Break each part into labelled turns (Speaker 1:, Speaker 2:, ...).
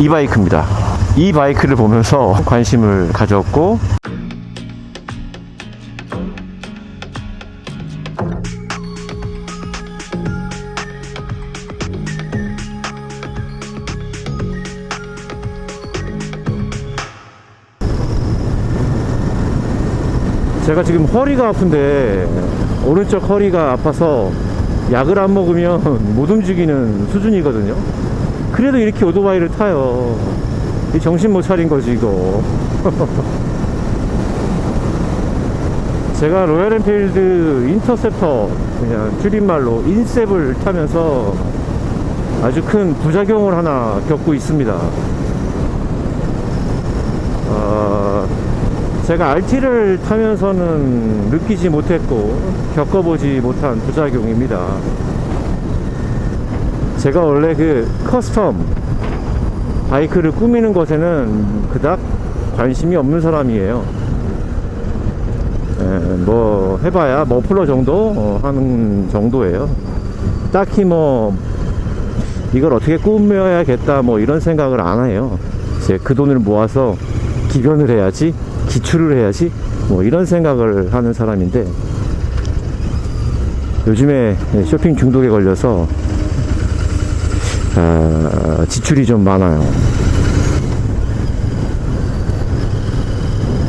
Speaker 1: 이 바이크입니다. 이 바이크를 보면서 관심을 가졌고 제가 지금 허리가 아픈데 오른쪽 허리가 아파서 약을 안 먹으면 못 움직이는 수준이거든요. 그래도 이렇게 오토바이를 타요. 이 정신 못 차린 거지 이거. 제가 로얄 엔필드 인터셉터 그냥 줄임말로 인셉을 타면서 아주 큰 부작용을 하나 겪고 있습니다. 어, 제가 RT를 타면서는 느끼지 못했고 겪어보지 못한 부작용입니다. 제가 원래 그 커스텀 바이크를 꾸미는 것에는 그닥 관심이 없는 사람이에요. 예, 뭐 해봐야 머플러 정도 어, 하는 정도예요. 딱히 뭐 이걸 어떻게 꾸며야겠다 뭐 이런 생각을 안 해요. 이제 그 돈을 모아서 기변을 해야지, 기출을 해야지 뭐 이런 생각을 하는 사람인데 요즘에 쇼핑 중독에 걸려서 아, 지출이 좀 많아요.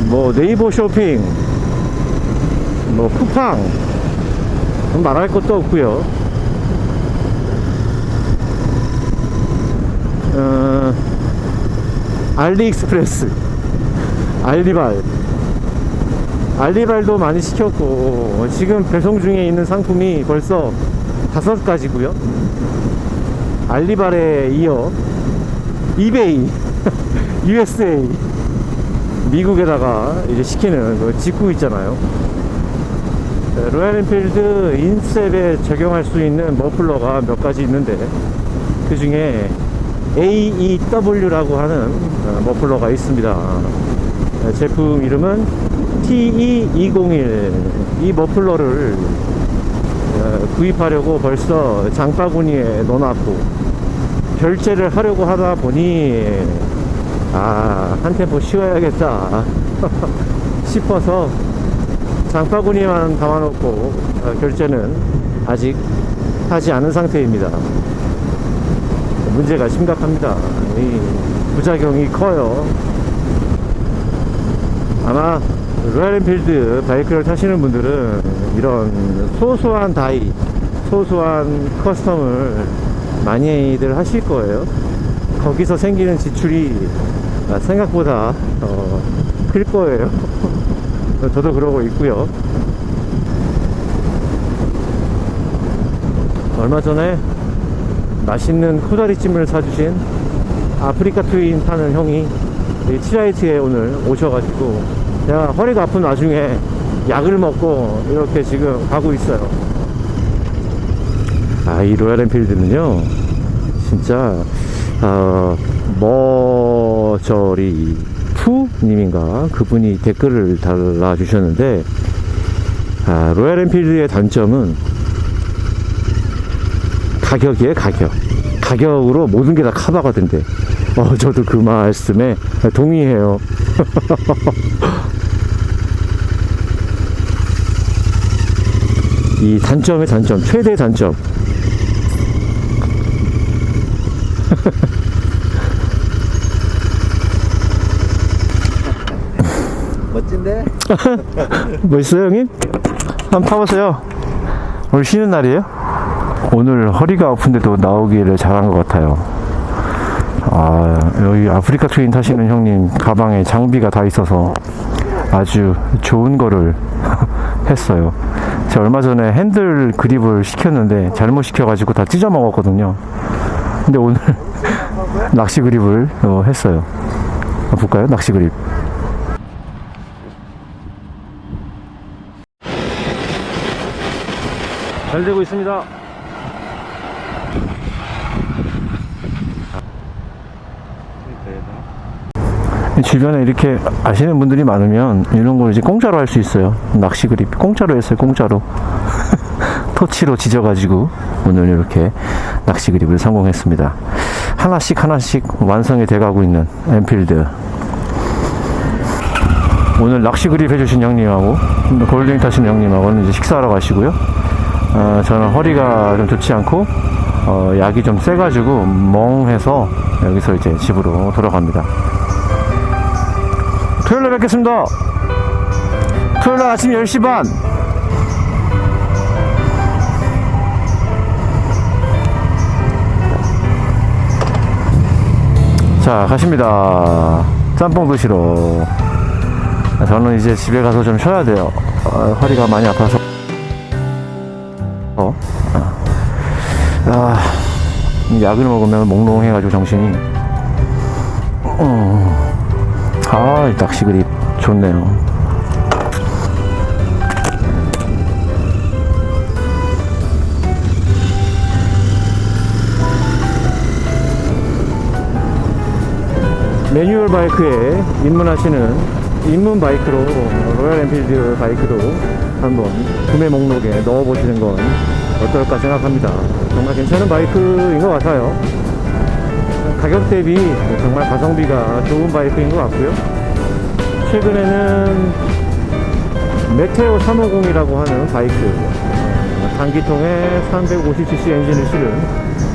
Speaker 1: 뭐 네이버 쇼핑, 뭐 쿠팡 말할 것도 없고요. 어, 알리익스프레스, 알리발, 알리발도 많이 시켰고 지금 배송 중에 있는 상품이 벌써 다섯 가지고요. 알리발에 이어 이베이, USA, 미국에다가 이제 시키는 그 직구 있잖아요. 네, 로얄 엔필드 인셉에 적용할 수 있는 머플러가 몇 가지 있는데 그 중에 AEW라고 하는 어, 머플러가 있습니다. 네, 제품 이름은 TE201. 이 머플러를 어, 구입하려고 벌써 장바구니에 넣어놨고 결제를 하려고 하다 보니 아, 한 템포 쉬어야겠다 싶어서 장바구니만 담아놓고 어, 결제는 아직 하지 않은 상태입니다. 문제가 심각합니다. 이 부작용이 커요. 아마 로얄 엔필드 바이크를 타시는 분들은 이런 소소한 다이, 소소한 커스텀을 많이들 하실 거예요. 거기서 생기는 지출이 생각보다 어, 클 거예요. 저도 그러고 있고요. 얼마 전에 맛있는 코다리찜을 사주신 아프리카 트윈 타는 형이 이 치라이트에 오늘 오셔가지고 제가 허리가 아픈 와중에 약을 먹고 이렇게 지금 가고 있어요. 아, 이 로얄 엔필드는요, 진짜, 어, 머저리 푸님인가? 그분이 댓글을 달아주셨는데, 아, 로얄 엔필드의 단점은 가격이에요, 가격. 가격으로 모든 게 다 커버가 된대. 어, 저도 그 말씀에 동의해요. 이 단점의 단점, 최대 단점.
Speaker 2: 멋진데?
Speaker 1: 뭐 있어요, 형님? 한번 타보세요. 오늘 쉬는 날이에요? 오늘 허리가 아픈데도 나오기를 잘한 것 같아요. 아, 여기 아프리카 트윈 타시는 형님 가방에 장비가 다 있어서 아주 좋은 거를 했어요. 제가 얼마 전에 핸들 그립을 시켰는데 잘못 시켜가지고 다 찢어 먹었거든요. 근데 오늘 낚시 그립을 어, 했어요. 볼까요? 낚시 그립. 잘 되고 있습니다. 주변에 이렇게 아시는 분들이 많으면 이런 걸 이제 공짜로 할 수 있어요. 낚시 그립 공짜로 했어요. 공짜로. 토치로 지져가지고 오늘 이렇게 낚시 그립을 성공했습니다. 하나씩 하나씩 완성이 돼가고 있는 엔필드. 오늘 낚시 그립 해주신 형님하고 골딩 타신 형님하고는 이제 식사하러 가시고요. 어, 저는 허리가 좀 좋지 않고 어, 약이 좀 세가지고 멍해서 여기서 이제 집으로 돌아갑니다. 토요일에 뵙겠습니다. 토요일 날 아침 10시 반. 자, 가십니다. 짬뽕 드시러. 저는 이제 집에 가서 좀 쉬어야 돼요. 어, 허리가 많이 아파서. 어? 아, 이 약을 먹으면 몽롱해가지고 정신이. 음. 아, 이 낚시 그립 좋네요. 매뉴얼 바이크에 입문하시는 입문 바이크로 로얄 엔필드 바이크도 한번 구매 목록에 넣어보시는 건 어떨까 생각합니다. 정말 괜찮은 바이크인 것 같아요. 가격 대비 정말 가성비가 좋은 바이크인 것 같고요. 최근에는 메테오 350이라고 하는 바이크 어, 단기통에 350cc 엔진을 실은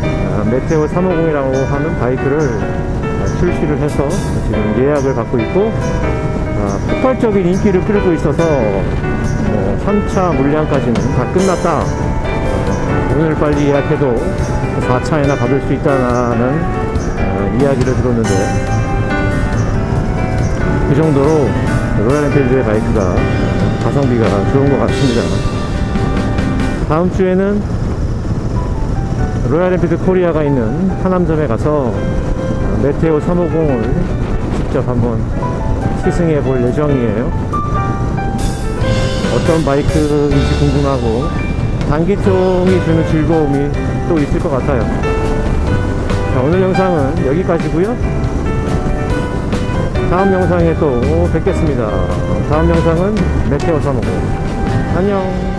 Speaker 1: 어, 메테오 350이라고 하는 바이크를 어, 출시를 해서 지금 예약을 받고 있고 아, 폭발적인 인기를 끌고 있어서 뭐 3차 물량까지는 다 끝났다. 어, 오늘 빨리 예약해도 4차에나 받을 수 있다는 어, 이야기를 들었는데 그 정도로 로얄 엔필드의 바이크가 가성비가 좋은 것 같습니다. 다음 주에는 로얄 엔필드 코리아가 있는 하남점에 가서 메테오 350을 직접 한번 시승해 볼 예정이에요. 어떤 바이크인지 궁금하고 단기통이 주는 즐거움이 또 있을 것 같아요. 자, 오늘 영상은 여기까지고요. 다음 영상에 또 뵙겠습니다. 다음 영상은 메테오 350. 안녕.